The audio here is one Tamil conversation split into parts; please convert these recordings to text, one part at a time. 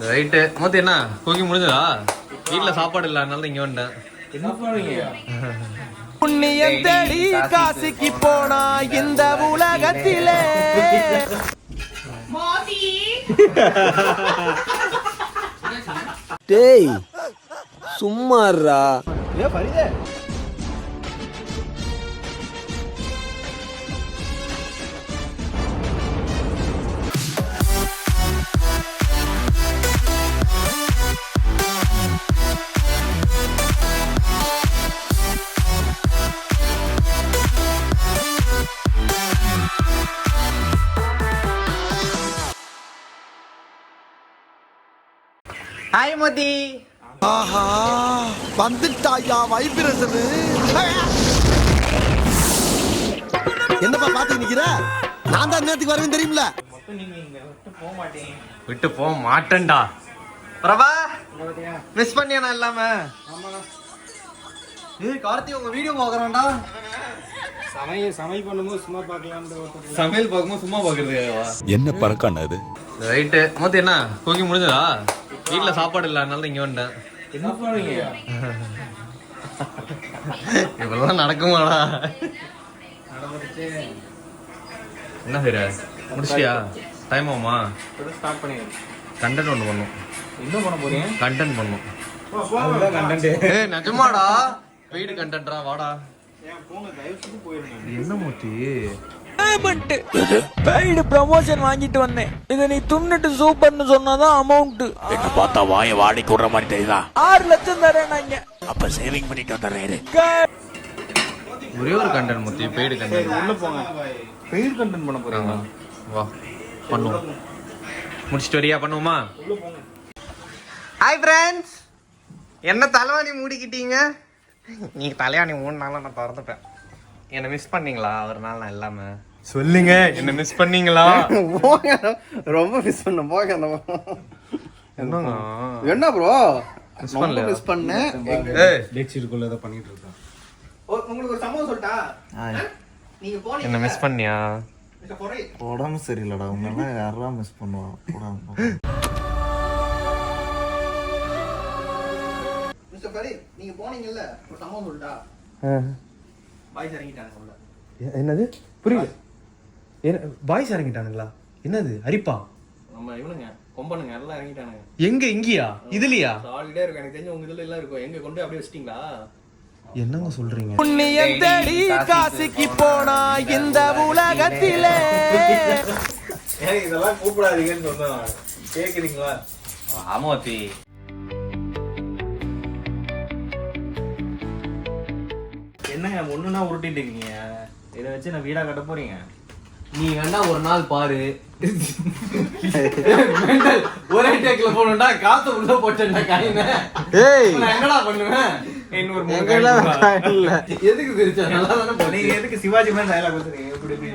ரைட்டு மொத்தம் என்ன? குக்கிங் முடிஞ்சதா? வீட்ல சாப்பாடு இல்ல அதனால தான் இங்க வந்துட்டேன் புண்ணியம் தேடி காசிக்கு போனா இந்த உலகத்திலே. டேய் சும்மாறா ஹாய் மோதி ஆஹா வந்துட்டாயா வைப்ரேஷன் என்னப்பா பாத்து நிக்கிற? நான் தான் நேத்துக்கு வருவேன் தெரியுமில? மொத்தம் நீங்க இங்க விட்டு போக மாட்டீங்க விட்டு போக மாட்டேன்டா. பிரபா மிஸ் பண்ணியா நான் இல்லாம? ஏய் கார்த்தி உங்க வீடியோ பாக்குறான்டா சமையல் சமையல் பண்ணும்போது சும்மா பார்க்கலாம்னு ஒருத்தர் சமையல் பார்க்கும்போது சும்மா பாக்குறதுக்காகவா என்ன பறக்கான அது? ரைட்டு மொத்தம் என்ன? குக்கிங் முடிஞ்சதா? வீட்ல சாப்பாடு இல்ல அதனால தான் இங்க வந்துட்டேன் என்ன பண்ணுவீங்க இவ்வளவு நடக்குமாடா? என்ன செய்யற முடிச்சிட்டியா? டைம் ஆகுமா? ஸ்டார்ட் பண்ணிடுங்க கண்டென்ட் ஒன்று பண்ணும். என்ன பண்ண போறீங்க கண்டென்ட் பண்ணும் நிஜமாடா பெய்டு கண்டென்ட்ரா வாடா என்ன மூர்த்தி? பெய்டு ப்ரமோஷன் வாங்கிட்டு வந்தேன். இதை நீ துண்ணுட்டு சூப்பர்னு சொன்னாதான் அமௌண்ட் என்ன பார்த்தா வாய வாடகைக்கு விடுற மாதிரி தெரியுதா? ஆறு லட்சம் தரேன் நாங்க அப்ப சேவிங் பண்ணிட்டு வந்துடுறேன் ஒரே ஒரு கண்டென்ட் மூர்த்தி பெய்டு கண்டென்ட் உள்ள போங்க. பெய்டு கண்டென்ட் பண்ண போறீங்க வா பண்ணுவோம். முடிச்சிட்டு வரியா பண்ணுவோமா? உள்ள போங்க. ஹாய் ஃப்ரெண்ட்ஸ் என்ன தலைவாணி மூடிக்கிட்டீங்க? நீங்க தலைவாணி மூணு நாள் நான் திறந்துட்டேன் என்ன மிஸ் பண்ணீங்களா? ஒரு நாள் நான் இல்லாம. சொல்லுங்க என்ன மிஸ் பண்ணீங்களா? போங்க ரொம்ப மிஸ் பண்ண போங்க அந்த என்ன ப்ரோ ரொம்ப பண்ணலையா? மிஸ் பண்ணேன் ஏய். டெக்ஸ்டுக்குள்ள ஏதோ பண்ணிட்டு இருக்கேன் உங்களுக்கு ஒரு சம்பவம் சொல்லட்டா? நீங்க போனீங்க என்ன மிஸ் பண்ணியா? உடம்பு சரியில்லடா உன்னெல்லாம் யாரா மிஸ் பண்ணுவா? உடம்பு. மிஸ்டர் ஃபரீத் நீங்க போனீங்கல்ல? ஒரு சம்பவம் சொல்லட்டா? பாய்ஸ் இறங்கிட்டாங்க உள்ள. என்னது? புரியல. பாய்ஸ் இறங்கிட்டானுங்களா? என்னது அரிப்பா? நம்ம இவனுங்க கொம்பனுங்க எல்லாம் இறங்கிட்டானுங்க. எங்க இங்கயா? இதுலயா? சாலிடே இருக்கு எனக்கு தெரிஞ்சு உங்க இதுல எல்லாம் இருக்கும். எங்க கொண்டு போய் அப்படியே வச்சிட்டீங்களா? என்னங்க சொல்றீங்க? புண்ணியம் தேடி காசிக்கு போனா இந்த உலகத்திலே. ஏய் இதெல்லாம் கூப்பிடாதீங்கன்னு சொன்னேன். கேக்குறீங்களா? ஆமாத்தி. என்னங்க ஒண்ணுனா உருட்டிட்டு இருக்கீங்க? இதை வச்சு நான் வீடா கட்ட போறீங்க? நீ வேணா ஒரு நாள் பாரு. ஒரே டேக்ல போனோம்டா காத்து உள்ள போட்டேன்டா காயின ஏய். நான் என்னடா பண்ணுவேன்? எதுக்கு சிரிச்சா? நல்லா தானே. நீங்க எதுக்கு சிவாஜி மாதிரி டயலாக் கொடுத்துறீங்க இப்படி இப்படி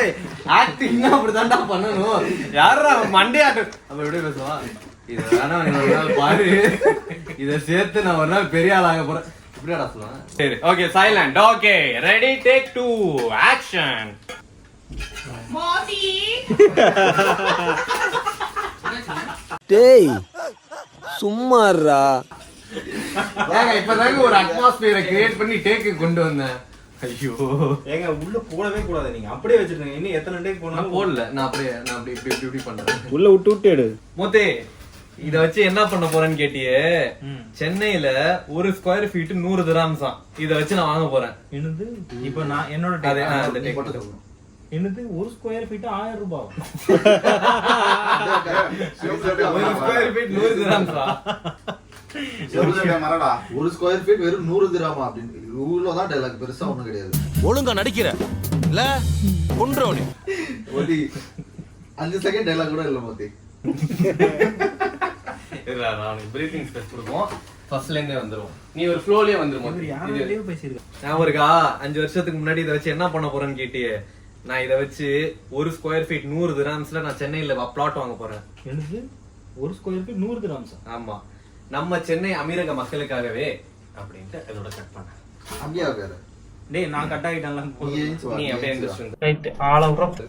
ஏய் ஆக்டிங்னா அப்படிதான்டா பண்ணணும். யாரா மண்டையாட்டு அப்ப எப்படி பேசுவான்? இது வேணா பாரு. இத சேர்த்து நான் ஒரு நாள் பெரிய ஆளாக போறேன். இப்படியாடா சொல்லுவேன் சரி okay silent okay ready take two action டேய் சும்மாறா ஏங்க இப்பதாங்க ஒரு அட்மாஸ்பியரை கிரியேட் பண்ணி டேக்கு கொண்டு வந்தேன். ஐயோ. ஏங்க உள்ள போடவே கூடாது நீங்க. அப்படியே வச்சிருக்கீங்க இன்னும் எத்தனை டேக் நான் போனாலும் போடல. நான் அப்படியே நான் அப்படி இப்படி இப்படி இப்படி பண்றேன். உள்ள விட்டு விட்டு எடு. மூத்தே இத வச்சு என்ன பண்ண போறேன்னு கேட்டியே? சென்னையில ஒரு ஸ்கொயர் ஃபீட் நூறு திராம்ஸாம் இத வச்சு நான் வாங்க போறேன். என்னது? இப்ப நான் என்னோட. என்னது? ஒரு ஸ்கொயர் ஃபீட் ஆயிரம் ரூபாய் ஒரு ஸ்கொயர் ஃபீட் நூறு திராம்ஸா ஒரு ஸ்கொயர் ஃபீட் வெறும் நூறு கிராமா அப்படின்னு ஊர்ல தான் டைலாக் பெருசா ஒண்ணும் கிடையாது. ஒழுங்கா நடிக்கிற. இல்ல? கொன்றவனே. அஞ்சு செகண்ட் டைலாக் கூட இல்ல மோதி இல்ல நான் பிரீத்திங் ஸ்பேஸ் நீ ஒரு ஃப்ளோலயே பேசியிருக்கேன் இருக்கா அஞ்சு வருஷத்துக்கு முன்னாடி இதை வச்சு என்ன பண்ண போறேன்னு கேட்டியே. நான் இதை வச்சு ஒரு ஸ்கொயர் ஃபீட் நூறு திராம்ஸ்ல நான் சென்னையில பிளாட் வாங்க போறேன். என்னது? ஒரு ஸ்கொயர் ஃபீட் நூறு கிராம்ஸா ஆமா. நம்ம சென்னை அமீரக மக்களுக்காகவே அப்படின்ட்டு இதோட கட் பண்ணேன். டேய் நான் கட் ஆகிட்டேன்ல. நீ அப்படியே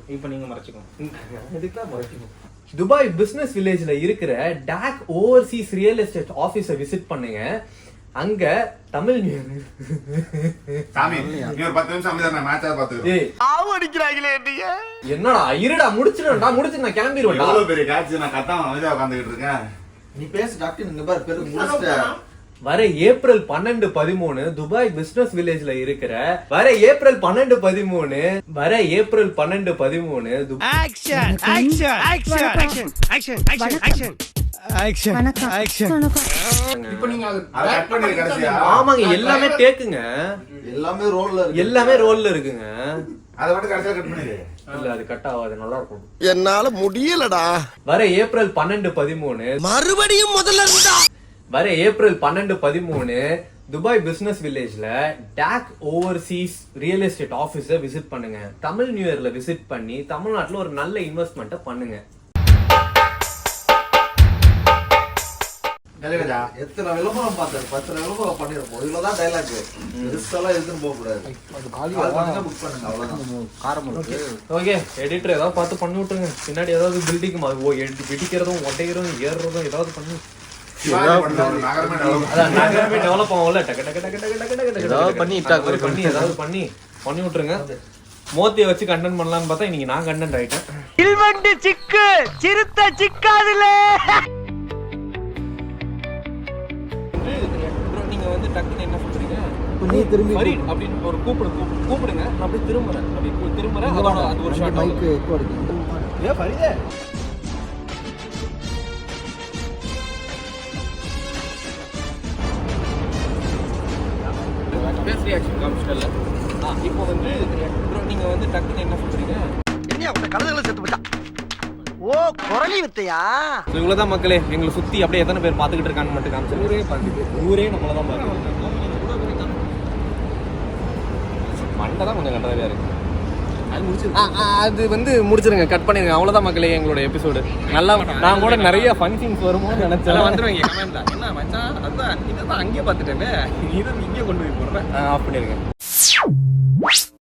இப்போ நீங்க மறைச்சுக்கோங்க. எதுக்குலாம் மறைக்கணும்? துபாய் பிசினஸ் வில்லேஜ்ல இருக்கிற டாக் ஓவர்சீஸ் ரியல் எஸ்டேட் ஆபீஸ விசிட் பண்ணுங்க. அங்க தமிழ் என்னடா இருடா முடிச்சிடுடா முடிச்சு நான் கிளம்பிடுவேன்டா. எவ்வளவு பெரிய காட்சி நான் கத்தாம அமைதியா உட்காந்துக்கிட்டு இருக்கேன். நீ பேசு டாக்டர் இங்க பாரு பெரு முடிச்சிட்ட வர ஏப்ரல் பன்னெண்டு பதிமூணு துபாய் பிசினஸ் வில்லேஜ்ல இருக்கிற வர ஏப்ரல் பன்னெண்டு பதிமூணு வர ஏப்ரல் பன்னெண்டு பதிமூணு ஆமாங்க எல்லாமே டேக்குங்க எல்லாமே ரோல்ல இருக்கு. எல்லாமே ரோல்ல இருக்குங்க. அதை மட்டும் கடைசியா கட் பண்ணிடு. இல்ல அது கட் ஆகாது. நல்லா இருக்கும். என்னால முடியலடா. வர ஏப்ரல் பன்னெண்டு பதிமூணு. மறுபடியும் முதல்ல இருந்தா. வர ஏப்ரல் பன்னெண்டு பதிமூணு துபாய் பிசினஸ் வில்லேஜ்ல டாக் ஓவர்சீஸ் ரியல் எஸ்டேட் ஆபீஸ விசிட் பண்ணுங்க. தமிழ் நியூ இயர்ல விசிட் பண்ணி தமிழ்நாட்டுல ஒரு நல்ல இன்வெஸ்ட்மெண்ட்டை பண்ணுங்க. கலிராஜா எத்தனை விளம்பரம் பார்த்தாரு பத்து விளம்பரம் பண்ணிருப்போம் இதுலதான் டைலாக் பெருசெல்லாம் எடுத்துன்னு போக கூடாது. புக் பண்ணுங்க. அவ்வளவுதான். ஓகே எடிட்டர் ஏதாவது பார்த்து பண்ணி விட்டுருங்க. பின்னாடி ஏதாவது பில்டிங் இடிக்கிறதும் ஒட்டைக்கிறதும் ஏறுறதும் ஏதாவது பண்ணி. நகரமே டெவலப் ஆகும்ல. டக்கு டக்கு டக்கு டக்கு டக்கு டக்கு டக்கு ஏதாவது டக்கு. பண்ணி அந்த மாதிரி பண்ணி ஏதாவது பண்ணி பண்ணி விட்டுருங்க. மோத்தியை வச்சு கண்டென்ட் பண்ணலாம்னு பார்த்தா இன்னைக்கு நான் கண்டென்ட் ஆயிட்டேன். சில்வண்டு சிக்கு சிறுத்த சிக்காதுல. நீங்க வந்து டக்குன்னு என்ன சொல்றீங்க? நீ திரும்பி ஃபரீட் அப்படின்னு ஒரு கூப்பிடு கூப்பிடு- கூப்பிடுங்க. நான் அப்படியே திரும்புறேன். அப்படி திரும்புறேன். அது ஒரு ஷாட் மைக்கு எக்கோ அடிக்குது ஏ ஃபரீதே பேஸ் ரியாக்ஷன் காமிச்சிட்டல ஆ இப்போ வந்து bro, நீங்க வந்து டக்குன்னு என்ன சொல்றீங்க? என்ன உங்க கலதுகளை செத்து போச்சா ஓ குரலி வித்தையா? So, இவ்வளவுதான் மக்களே எங்களை சுத்தி அப்படியே எத்தனை பேர் பாத்துக்கிட்டு இருக்கான்னு மட்டும் காமிச்சு ஊரே பாத்துட்டு ஊரே நம்மள தான் பாக்குது மண்டை தான் கொஞ்சம் கண்டதா இருக்கு. ஆ, ஆ, அது வந்து முடிச்சிருங்க. கட் பண்ணிருங்க. அவ்வளவுதான் மக்களே எங்களோட எபிசோடு நல்லா நான் கூட நிறைய ஃபங்க்ஷன்ஸ் வருமோன்னு நினைச்சேன். வந்துருவீங்க கமெண்ட்ல என்ன மச்சான்? அதான் இதான் அங்கேயே பார்த்துட்டேன். இதை இங்கே கொண்டு போய் போடுறேன். ஆஃப் பண்ணிருங்க.